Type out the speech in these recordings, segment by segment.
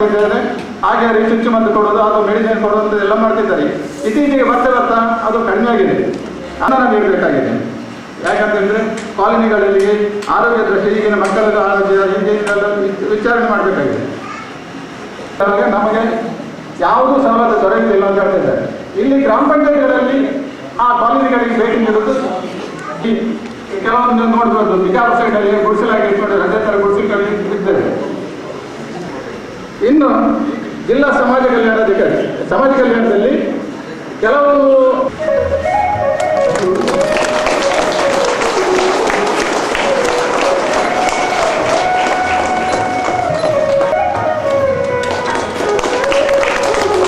ಹಾಗೆ ಚುಚ್ಚು ಮದ್ದು ಕೊಡೋದು, ಅದು ಮೆಡಿಸಿನ್ ಕೊಡೋದು ಎಲ್ಲ ಮಾಡ್ತಿದ್ದಾರೆ. ಇತ್ತೀಚೆಗೆ ಬರ್ತಾ ಬರ್ತಾ, ಅದು ಕಡಿಮೆ ಆಗಿದೆ ಅನ್ನ ನೀಡಬೇಕಾಗಿದೆ. ಯಾಕಂತಂದ್ರೆ ಕಾಲೋನಿಗಳಲ್ಲಿ ಆರೋಗ್ಯ ದೃಷ್ಟಿ, ಈಗಿನ ಮಕ್ಕಳ ಆರೋಗ್ಯ ಇಂಜಿನಿಯರ್ ವಿಚಾರಣೆ ಮಾಡಬೇಕಾಗಿದೆ. ನಮಗೆ ಯಾವುದೂ ಸವಲತ್ತು ದೊರೆಯುತ್ತಿಲ್ಲ ಅಂತ ಹೇಳ್ತಿದ್ದಾರೆ. ಇಲ್ಲಿ ಗ್ರಾಮ ಪಂಚಾಯತ್ಗಳಲ್ಲಿ ಆ ಕಾಲೋನಿಗಳಿಗೆ ಭೇಟಿ ನೀಡುವುದು ಕೆಲವೊಂದು ನೋಡ್ಬೋದು. ಬಿಜಾಪುರ ಅಲ್ಲಿ ಗುಡಿಸಲಾಗಿ ರಜೆ ತರ ಇರ್ತದೆ ಇನ್ನು ಜಿಲ್ಲಾ ಸಮಾಜ ಕಲ್ಯಾಣಾಧಿಕಾರಿ ಸಮಾಜ ಕಲ್ಯಾಣದಲ್ಲಿ ಕೆಲವು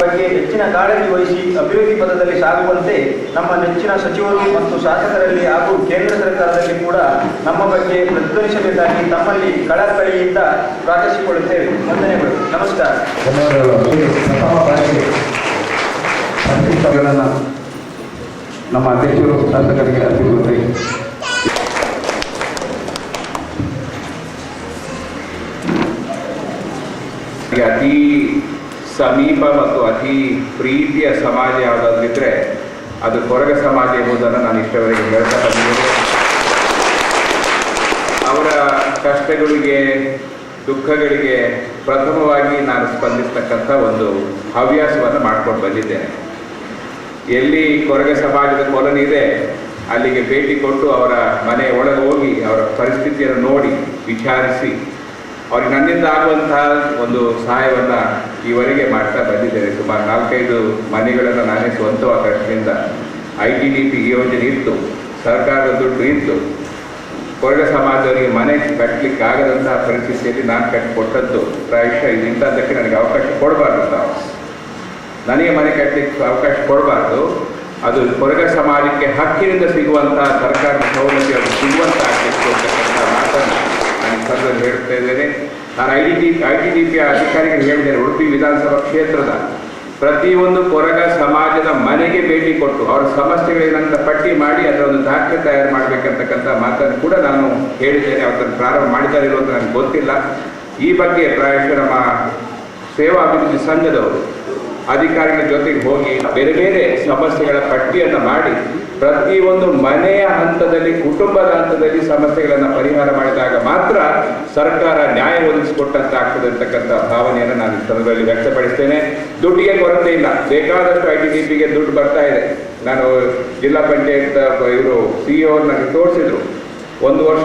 ಬಗ್ಗೆ ಹೆಚ್ಚಿನ ಕಾಳಜಿ ವಹಿಸಿ ಅಭಿವೃದ್ಧಿ ಪದದಲ್ಲಿ ಸಾಗುವಂತೆ ನಮ್ಮ ನೆಚ್ಚಿನ ಸಚಿವರು ಮತ್ತು ಶಾಸಕರಲ್ಲಿ ಹಾಗೂ ಕೇಂದ್ರ ಸರ್ಕಾರದಲ್ಲಿ ಕೂಡ ನಮ್ಮ ಬಗ್ಗೆ ಪ್ರತಿಧ್ವನಿಸಬೇಕಾಗಿ ತಮ್ಮಲ್ಲಿ ಕಳಕಳಿಯಿಂದ ಪ್ರಾರ್ಥಿಸಿಕೊಳ್ಳುತ್ತೇವೆ ವಂದನೆಗಳು. ನಮಸ್ಕಾರ. ಪ್ರಥಮ ಬಾರಿಗೆ ನಮ್ಮ ಅಧ್ಯಕ್ಷರು ಶಾಸಕರಿಗೆ ಅರ್ಪಿಸುತ್ತೆ ಅತಿ ಸಮೀಪ ಮತ್ತು ಅತಿ ಪ್ರೀತಿಯ ಸಮಾಜ ಯಾವುದಾದ್ರಿದ್ರೆ ಅದು ಕೊರಗ ಸಮಾಜ ಎಂಬುದನ್ನು ನಾನು ಇಷ್ಟವರೆಗೆ ಹೇಳ್ತಾ ಬಂದಿದ್ದೇನೆ. ಅವರ ಕಷ್ಟಗಳಿಗೆ, ದುಃಖಗಳಿಗೆ ಪ್ರಥಮವಾಗಿ ನಾನು ಸ್ಪಂದಿಸ್ತಕ್ಕಂಥ ಒಂದು ಹವ್ಯಾಸವನ್ನು ಮಾಡ್ಕೊಂಡು ಬಂದಿದ್ದೇನೆ. ಎಲ್ಲಿ ಕೊರಗ ಸಮಾಜದ ಕೊಲನಿ ಇದೆ, ಅಲ್ಲಿಗೆ ಭೇಟಿ ಕೊಟ್ಟು ಅವರ ಮನೆ ಒಳಗೆ ಹೋಗಿ ಅವರ ಪರಿಸ್ಥಿತಿಯನ್ನು ನೋಡಿ, ವಿಚಾರಿಸಿ, ಅವ್ರಿಗೆ ನನ್ನಿಂದ ಆಗುವಂತಹ ಒಂದು ಸಹಾಯವನ್ನು ಈವರೆಗೆ ಮಾಡ್ತಾ ಬಂದಿದ್ದೇನೆ. ಸುಮಾರು ನಾಲ್ಕೈದು ಮನೆಗಳನ್ನು ನಾನೇ ಸ್ವಂತವಾದ ಕಷ್ಟದಿಂದ, ಐ ಟಿ ಡಿ ಪಿ ಯೋಜನೆ ಇತ್ತು ಸರ್ಕಾರದ ದುಡ್ಡು ಇತ್ತು. ಕೊರಗ ಸಮಾಜದವರಿಗೆ ಮನೆ ಕಟ್ಟಲಿಕ್ಕೆ ಆಗದಂತಹ ಪರಿಸ್ಥಿತಿಯಲ್ಲಿ ನಾನು ಕಟ್ಟಿಕೊಟ್ಟದ್ದು ಪ್ರಾಯಶಃ ಇದು ಇಂಥದ್ದಕ್ಕೆ ನನಗೆ ಅವಕಾಶ ಕೊಡಬಾರ್ದು ತಾವು. ನನಗೆ ಮನೆ ಕಟ್ಟಲಿಕ್ಕೆ ಅವಕಾಶ ಕೊಡಬಾರ್ದು. ಅದು ಕೊರಗ ಸಮಾಜಕ್ಕೆ ಹಕ್ಕಿನಿಂದ ಸಿಗುವಂತಹ ಸರ್ಕಾರದ ಸೌಲಭ್ಯ ಸಿಗುವಂತಹ ಅಂತಕ್ಕಂಥ ಮಾತನ್ನು ನಾನು ಸಂದರ್ಭದಲ್ಲಿ ಹೇಳ್ತಾ ಇದ್ದೇನೆ. ನಾನು I D T I T D P ಅಧಿಕಾರಿಗಳು ಹೇಳಿದ್ದೇನೆ ಉಡುಪಿ ವಿಧಾನಸಭಾ ಕ್ಷೇತ್ರದ ಪ್ರತಿಯೊಂದು ಕೊರಗ ಸಮಾಜದ ಮನೆಗೆ ಭೇಟಿ ಕೊಟ್ಟು ಅವರ ಸಮಸ್ಯೆಗಳೇನಂತ ಪಟ್ಟಿ ಮಾಡಿ ಅದರ ಒಂದು ದಾಖಲೆ ತಯಾರು ಮಾಡಬೇಕಂತಕ್ಕಂಥ ಮಾತನ್ನು ಕೂಡ ನಾನು ಹೇಳಿದ್ದೇನೆ. ಅವತ್ತನ್ನು ಪ್ರಾರಂಭ ಮಾಡಿದ್ದಾರೆ ಇರುವಂತ ನನಗೆ ಗೊತ್ತಿಲ್ಲ. ಈ ಬಗ್ಗೆ ಪ್ರಾಯಶಃ ನಮ್ಮ ಸೇವಾ ಅಭಿವೃದ್ಧಿ ಸಂಘದವರು ಅಧಿಕಾರಿಗಳ ಜೊತೆಗೆ ಹೋಗಿ ಬೇರೆ ಬೇರೆ ಸಮಸ್ಯೆಗಳ ಪಟ್ಟಿಯನ್ನು ಮಾಡಿ ಪ್ರತಿಯೊಂದು ಮನೆಯ ಹಂತದಲ್ಲಿ, ಕುಟುಂಬದ ಹಂತದಲ್ಲಿ ಸಮಸ್ಯೆಗಳನ್ನು ಪರಿಹಾರ ಮಾಡಿದಾಗ ಮಾತ್ರ ಸರ್ಕಾರ ನ್ಯಾಯ ಒದಗಿಸಿಕೊಟ್ಟಂತ ಆಗ್ತದೆ ಅಂತಕ್ಕಂಥ ಭಾವನೆಯನ್ನು ನಾನು ಸಂದರ್ಭದಲ್ಲಿ ವ್ಯಕ್ತಪಡಿಸ್ತೇನೆ. ದುಡ್ಡಿಗೆ ಕೊರತೆ ಇಲ್ಲ. ಬೇಕಾದಷ್ಟು ಐ ಟಿ ಡಿ ಪಿಗೆ ದುಡ್ಡು ಬರ್ತಾ ಇದೆ. ನಾನು ಜಿಲ್ಲಾ ಪಂಚಾಯತ್ ಇವರು ಸಿ ನನಗೆ ತೋರಿಸಿದ್ರು. ಒಂದು ವರ್ಷ